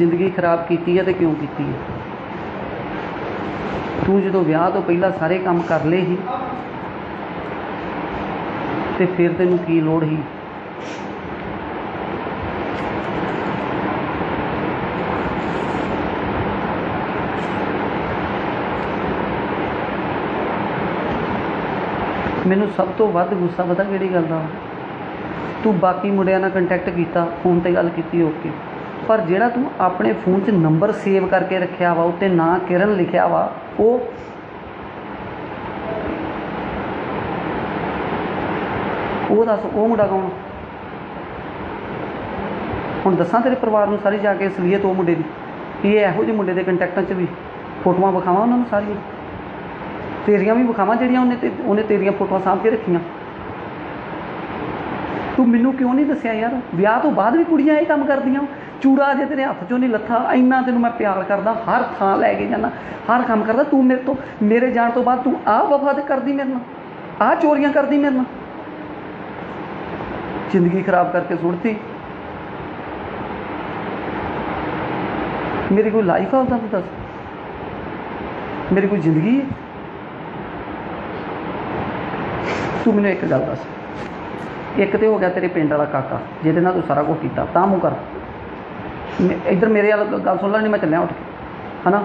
ਜ਼ਿੰਦਗੀ ਖਰਾਬ ਕੀਤੀ ਹੈ ਤੇ ਕਿਉਂ ਕੀਤੀ ਹੈ? ਤੂੰ ਜਦੋਂ ਵਿਆਹ ਤੋਂ ਪਹਿਲਾਂ ਸਾਰੇ ਕੰਮ ਕਰ ਲਏ ਸੀ, ਤੇ ਫਿਰ ਤੈਨੂੰ ਕੀ ਲੋੜ ਸੀ? ਮੈਨੂੰ ਸਭ ਤੋਂ ਵੱਧ ਗੁੱਸਾ ਪਤਾ ਕਿਹੜੀ ਗੱਲ ਦਾ? ਤੂੰ ਬਾਕੀ ਮੁੰਡਿਆਂ ਨਾਲ ਕੰਟੈਕਟ ਕੀਤਾ ਫੋਨ ਤੇ ਗੱਲ ਕੀਤੀ ਓਕੇ ਪਰ ਜਿਹੜਾ ਤੂੰ ਆਪਣੇ ਫੋਨ 'ਚ ਨੰਬਰ ਸੇਵ ਕਰਕੇ ਰੱਖਿਆ ਵਾ, ਉੱਤੇ ਨਾਂ ਕਿਰਨ ਲਿਖਿਆ ਵਾ, ਉਹ ਉਹ ਦੱਸ, ਉਹ ਮੁੰਡਾ ਕੌਣ ਹੁਣ ਦੱਸਾਂ ਤੇਰੇ ਪਰਿਵਾਰ ਨੂੰ ਸਾਰੀ ਜਾ ਕੇ ਅਸਲੀਅਤ ਉਹ ਮੁੰਡੇ ਦੀ ਇਹ ਇਹੋ ਜਿਹੇ ਮੁੰਡੇ ਦੇ ਕੰਟੈਕਟਾਂ 'ਚ ਵੀ ਫੋਟੋਆਂ ਵਿਖਾਵਾਂ ਉਹਨਾਂ ਨੂੰ ਸਾਰੀਆਂ? ਤੇਰੀਆਂ ਵੀ ਵਿਖਾਵਾਂ ਜਿਹੜੀਆਂ ਉਹਨੇ ਤੇ ਉਹਨੇ ਤੇਰੀਆਂ ਫੋਟੋਆਂ ਸਾਂਭ ਕੇ ਰੱਖੀਆਂ? ਤੂੰ ਮੈਨੂੰ ਕਿਉਂ ਨਹੀਂ ਦੱਸਿਆ ਯਾਰ? ਵਿਆਹ ਤੋਂ ਬਾਅਦ ਵੀ ਕੁੜੀਆਂ ਇਹ ਕੰਮ ਕਰਦੀਆਂ। ਚੂੜਾ ਜੇ ਤੇਰੇ ਹੱਥ 'ਚੋਂ ਨਹੀਂ ਲੱਥਾ, ਇੰਨਾ ਤੈਨੂੰ ਮੈਂ ਪਿਆਰ ਕਰਦਾ, ਹਰ ਥਾਂ ਲੈ ਕੇ ਜਾਂਦਾ, ਹਰ ਕੰਮ ਕਰਦਾ। ਤੂੰ ਮੇਰੇ ਤੋਂ, ਮੇਰੇ ਜਾਣ ਤੋਂ ਬਾਅਦ ਤੂੰ ਆਹ ਵਫਾ ਕਰਦੀ ਮੇਰੇ ਨਾਲ, ਆਹ ਚੋਰੀਆਂ ਕਰਦੀ ਮੇਰੇ ਨਾਲ। ਜ਼ਿੰਦਗੀ ਖਰਾਬ ਕਰਕੇ ਸੁੱਟਤੀ। ਮੇਰੀ ਕੋਈ ਲਾਈਫ ਆ ਉਹਦਾ, ਤੂੰ ਦੱਸ। ਮੇਰੀ ਕੋਈ ਜ਼ਿੰਦਗੀ ਹੈ? ਤੂੰ ਮੈਨੂੰ ਇੱਕ ਗੱਲ ਦੱਸ। ਇੱਕ ਤੇ ਹੋ ਗਿਆ ਤੇਰੇ ਪਿੰਡ ਵਾਲਾ ਕਾਕਾ ਜਿਹਦੇ ਨਾਲ ਤੂੰ ਸਾਰਾ ਕੁਝ ਕੀਤਾ ਤਾਂ ਮੂੰਹ ਕਰ। ਇੱਧਰ ਮੇਰੇ ਵਾਲਾ ਗੱਲ ਸੁਣ ਲੈ ਨਹੀਂ ਮੈਂ ਚੱਲਿਆ ਉੱਠ ਕੇ ਹਨਾ?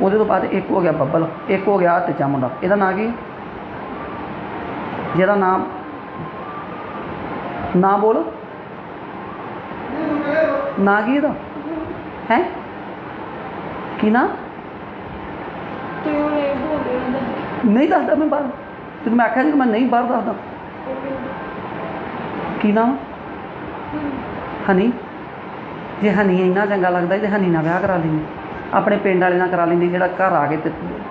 ਉਹਦੇ ਤੋਂ ਬਾਅਦ ਇੱਕ ਹੋ ਗਿਆ ਬੱਬਲ ਇੱਕ ਹੋ ਗਿਆ ਤੀਜਾ ਮੁੰਡਾ। ਇਹਦਾ ਨਾਂ ਕੀ? ਜਿਹਦਾ ਨਾਮ ਨਾਂ ਬੋਲ। ਨਾਂ ਕੀ ਇਹਦਾ? ਹੈ? ਕੀ ਨਾਂ? ਨਹੀਂ ਦੱਸਦਾ ਮੈਂ ਬਾਹਰ। ਤੈਨੂੰ ਮੈਂ ਆਖਿਆ ਸੀ ਕਿ ਮੈਂ ਨਹੀਂ ਬਾਹਰ ਦੱਸਦਾ। ਕੀ ਨਾਮ? ਹਨੀ। ਜੇ ਹਨੀ ਇੰਨਾ ਚੰਗਾ ਲੱਗਦਾ ਤੇ ਹਨੀ ਨਾਲ ਵਿਆਹ ਕਰਾ ਲੈਂਦੀ। ਆਪਣੇ ਪਿੰਡ ਵਾਲੇ ਨਾਲ ਕਰਾ ਲੈਂਦੀ, ਜਿਹੜਾ ਘਰ ਆ ਕੇ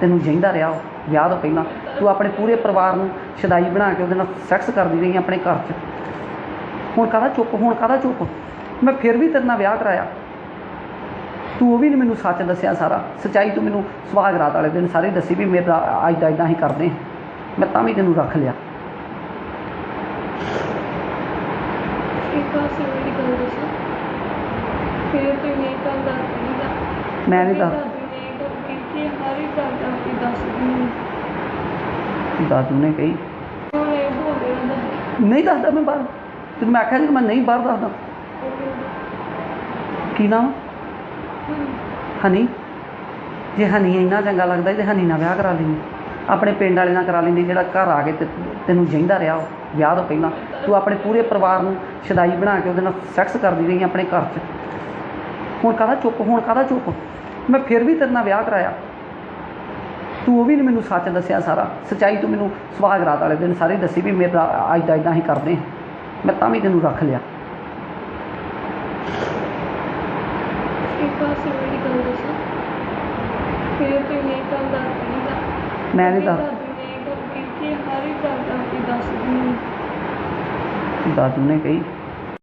ਤੈਨੂੰ ਜਹਿੰਦਾ ਰਿਹਾ ਉਹ। ਵਿਆਹ ਤੋਂ ਪਹਿਲਾਂ। ਤੂੰ ਆਪਣੇ ਪੂਰੇ ਪਰਿਵਾਰ ਨੂੰ ਸ਼ਦਾਈ ਬਣਾ ਕੇ ਉਹਦੇ ਨਾਲ ਸੈਕਸ ਕਰਦੀ ਰਹੀ ਆਪਣੇ ਘਰ 'ਚ। ਹੁਣ ਕਾਹਦਾ ਚੁੱਪ? ਹੁਣ ਕਾਹਦਾ ਚੁੱਪ? ਮੈਂ ਫਿਰ ਵੀ ਤੇਰੇ ਨਾਲ ਵਿਆਹ ਕਰਾਇਆ। ਤੂੰ ਉਹ ਵੀ ਨਹੀਂ ਮੈਨੂੰ ਸੱਚ ਦੱਸਿਆ ਸਾਰਾ। ਸੱਚਾਈ ਤੂੰ ਮੈਨੂੰ ਸੁਹਾਗ ਰਾਤ ਵਾਲੇ ਦਿਨ ਸਾਰੀ ਦੱਸੀ ਵੀ ਮੇਰਾ ਅੱਜ ਦਾ ਇਦਾਂ ਹੀ ਕਰਦੇ ਮੈਂ ਤਾਂ ਵੀ ਤੈਨੂੰ ਰੱਖ ਲਿਆ। ਮੇਰੀ ਫਿਰ ਤੇ ਦਾ ਮੈਂ ਦੱਸ ਨੇ ਕੀਤੀ ਹਰ ਇੱਕ ਗੱਲ ਦਾ ਵੀ ਦਾਦੂ ਨੇ ਕਹੀ। ਉਹ ਇਹ ਬੋਲ ਰਿਹਾ ਦਾ ਨਹੀਂ ਦੱਸਦਾ ਮੈਂ ਬਾਹਰ। ਤੈਨੂੰ ਮੈਂ ਆਖਿਆ ਸੀ ਕਿ ਮੈਂ ਨਹੀਂ ਬਾਹਰ ਦੱਸਦਾ। ਕੀ ਨਾਮ? ਹਨੀ। ਜੇ ਹਨੀ ਇੰਨਾ ਚੰਗਾ ਲੱਗਦਾ ਤੇ ਹਨੀ ਨਾਲ ਵਿਆਹ ਕਰਾ ਲੈਂਦੀ। ਆਪਣੇ ਪਿੰਡ ਵਾਲੇ ਨਾਲ ਕਰਾ ਲੈਂਦੀ ਜਿਹੜਾ ਘਰ ਆ ਕੇ ਤੇ ਤੈਨੂੰ ਜਹਿੰਦਾ ਰਿਹਾ ਉਹ ਵਿਆਹ ਤੋਂ ਪਹਿਲਾਂ। ਤੂੰ ਆਪਣੇ ਪੂਰੇ ਪਰਿਵਾਰ ਨੂੰ ਸ਼ਦਾਈ ਬਣਾ ਕੇ ਉਹਦੇ ਨਾਲ ਸੈਕਸ ਕਰਦੀ ਰਹੀ ਆਪਣੇ ਘਰ 'ਚ। ਹੁਣ ਕਾਹਦਾ ਚੁੱਪ ਹੁਣ ਕਾਹਦਾ ਚੁੱਪ? ਮੈਂ ਫਿਰ ਵੀ ਤੇਰੇ ਨਾਲ ਵਿਆਹ ਕਰਾਇਆ। ਤੂੰ ਉਹ ਵੀ ਨਹੀਂ ਮੈਨੂੰ ਸੱਚ ਦੱਸਿਆ ਸਾਰਾ। ਸੱਚਾਈ ਤੂੰ ਮੈਨੂੰ ਸੁਹਾਗ ਰਾਤ ਵਾਲੇ ਦਿਨ ਸਾਰੀ ਦੱਸੀ ਵੀ ਮੇਰਾ ਅੱਜ ਦਾ ਇਦਾਂ ਹੀ ਕਰਦੇ। ਮੈਂ ਤਾਂ ਵੀ ਤੈਨੂੰ ਰੱਖ ਲਿਆ। ਮੈਂ ਨਹੀਂ ਦੱਸ ਹਰ ਇੱਕ ਗੱਲ ਦੱਸਦੀ ਦਾਦੂ ਨੇ ਕਹੀ